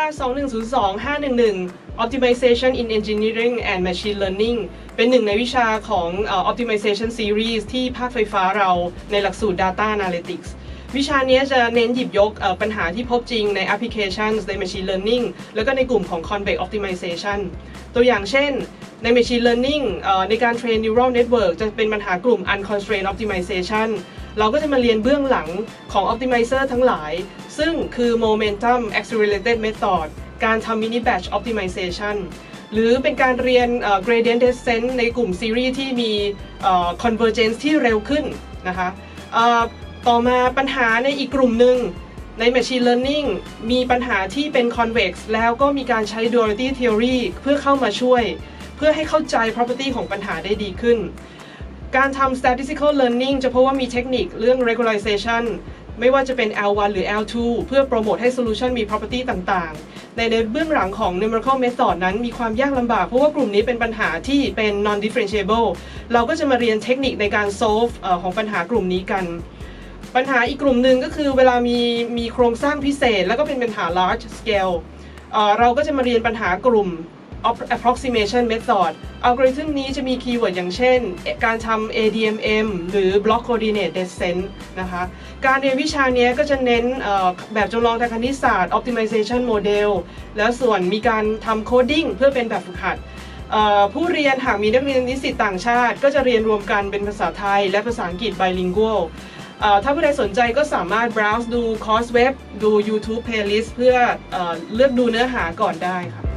า2102-511 Optimization in Engineering and Machine Learning เป็นหนึ่งในวิชาของ Optimization Series ที่ภาคไฟฟ้าเราในหลักสูตร Data Analytics วิชานี้จะเน้นหยิบยกปัญหาที่พบจริงใน Applications ใน Machine Learning แล้วก็ในกลุ่มของ Convex Optimization ตัวอย่างเช่น ใน Machine Learning ในการ train neural network จะเป็นปัญหากลุ่ม unconstrained optimization เราก็จะมาเรียนเบื้องหลังของ optimizer ทั้งหลาย ซึ่งคือ momentum accelerated method การทำ mini batch optimization หรือเป็นการเรียนเอ่อ gradient descent ในกลุ่มซีรีส์ที่มีเอ่อ convergence ที่เร็วขึ้นนะคะต่อมาปัญหาในอีกกลุ่มหนึ่งใน Machine Learning มีปัญหาที่เป็น convex แล้วก็มีการใช้ duality theory เพื่อเข้ามาช่วย เพื่อให้เข้าใจ property ของปัญหาได้ดีขึ้น การทำ statistical learning จะพบว่ามีเทคนิคเรื่อง regularization ไม่ว่าจะเป็น L1 หรือ L2 เพื่อโปรโมทให้ solution มี property ต่างๆ ในในเบื้องหลังของ numerical method นั้นมีความยากลำบาก เพราะว่ากลุ่มนี้เป็นปัญหาที่เป็น non differentiable เราก็จะมาเรียนเทคนิคในการ solve ของปัญหากลุ่มนี้กัน ปัญหาอีกกลุ่มหนึ่งก็คือเวลามีมีโครงสร้างพิเศษ แล้วก็เป็นปัญหา large scale เราก็จะมาเรียนปัญหากลุ่ม approximation method อัลกอริทึมนี้จะมีคีย์เวิร์ดอย่างเช่น การทำ ADMM หรือ block coordinate descent นะคะ การเรียนวิชานี้ก็จะเน้นแบบจำลองทางคณิตศาสตร์ optimization model แล้วส่วนมีการทำ coding เพื่อเป็นแบบฝึกหัดผู้เรียนหากมีนักเรียนนิสิตต่างชาติ ก็จะเรียนรวมกันเป็นภาษาไทย และภาษาอังกฤษ bilingual ถ้าผู้ใดสนใจก็สามารถ browse ดูคอร์สเว็บดู YouTube playlist เพื่อเอเลือกดูเนื้อหาก่อนได้ค่ะ